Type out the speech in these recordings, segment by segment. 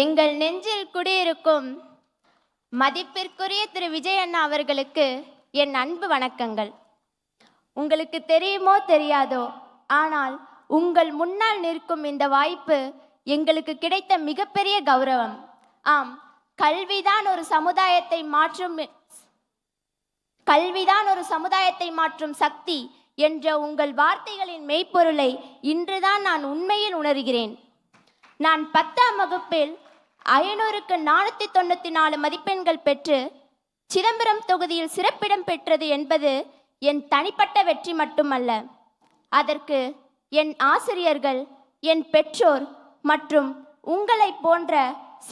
எங்கள் நெஞ்சில் குடியிருக்கும் மதிப்பிற்குரிய திரு விஜய் அண்ணா அவர்களுக்கு என் அன்பு வணக்கங்கள். உங்களுக்கு தெரியுமோ தெரியாதோ ஆனால் உங்கள் முன்னால் நிற்கும் இந்த வாய்ப்பு எங்களுக்கு கிடைத்த மிகப்பெரிய கௌரவம். ஆம் கல்விதான் ஒரு சமுதாயத்தை மாற்றும் கல்விதான் ஒரு சமுதாயத்தை மாற்றும் சக்தி என்ற உங்கள் வார்த்தைகளின் மெய்ப்பொருளை இன்றுதான் நான் உண்மையில் உணர்கிறேன். நான் பத்தாம் வகுப்பில் ஐநூறுக்கு நானூற்றி தொண்ணூற்றி நாலு மதிப்பெண்கள் பெற்று சிதம்பரம் தொகுதியில் சிறப்பிடம் பெற்றது என்பது என் தனிப்பட்ட வெற்றி மட்டுமல்ல. அதற்கு என் ஆசிரியர்கள் என் பெற்றோர் மற்றும் உங்களைப் போன்ற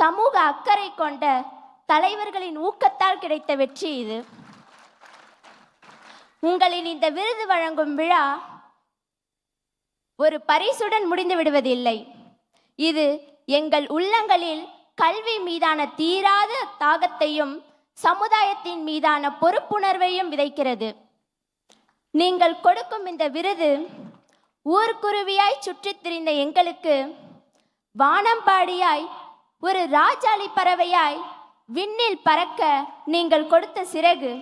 சமூக அக்கறை கொண்ட தலைவர்களின் ஊக்கத்தால் கிடைத்த வெற்றி இது. உங்களின் இந்த விருது வழங்கும் விழா ஒரு பரிசுடன் முடிந்து விடுவதில்லை. இது எங்கள் உள்ளங்களில் கல்வி மீதான தீராத தாகத்தையும் சமுதாயத்தின் மீதான பொறுப்புணர்வையும் விதைக்கிறது. நீங்கள் கொடுக்கும் இந்த விருது ஊர்க்குருவியாய் சுற்றித் திரிந்த எங்களுக்கு வானம்பாடியாய் ஒரு ராஜாளி பறவையாய் விண்ணில் பறக்க நீங்கள் கொடுத்த சிறகு.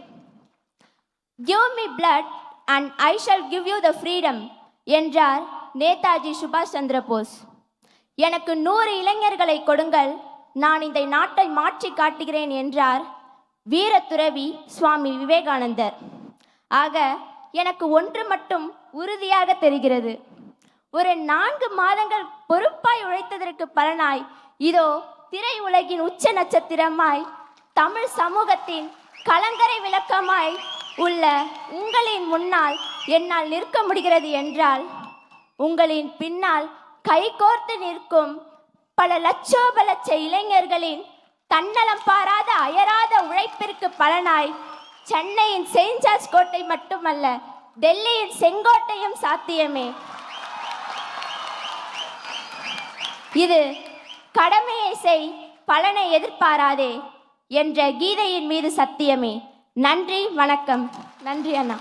Give me blood and I shall give you the freedom என்றார் நேதாஜி சுபாஷ் சந்திர போஸ் எனக்கு நூறு இளைஞர்களை கொடுங்கள் நான் இந்த நாட்டை மாற்றி காட்டுகிறேன் என்றார் வீரத்துறவி சுவாமி விவேகானந்தர். ஆக எனக்கு ஒன்று மட்டும் உறுதியாக தெரிகிறது. ஒரு நான்கு மாதங்கள் பொறுப்பாய் உழைத்ததற்கு பலனாய் இதோ திரை உலகின் உச்ச நட்சத்திரமாய் தமிழ் சமூகத்தின் கலங்கரை விளக்கமாய் உள்ள உங்களின் முன்னால் என்னால் நிற்க முடிகிறது என்றால் உங்களின் பின்னால் கைகோர்த்து நிற்கும் பல லட்சோப லட்ச இளைஞர்களின் தன்னலம் பாராத அயராத உழைப்பிற்கு பலனாய் சென்னையின் செயின்ட் ஜார்ஜ் கோட்டை மட்டுமல்ல டெல்லியின் செங்கோட்டையும் சாத்தியமே. இது கடமையை செய் பலனை எதிர்பாராதே என்ற கீதையின் மீது சத்தியமே. நன்றி வணக்கம். நன்றி அண்ணா.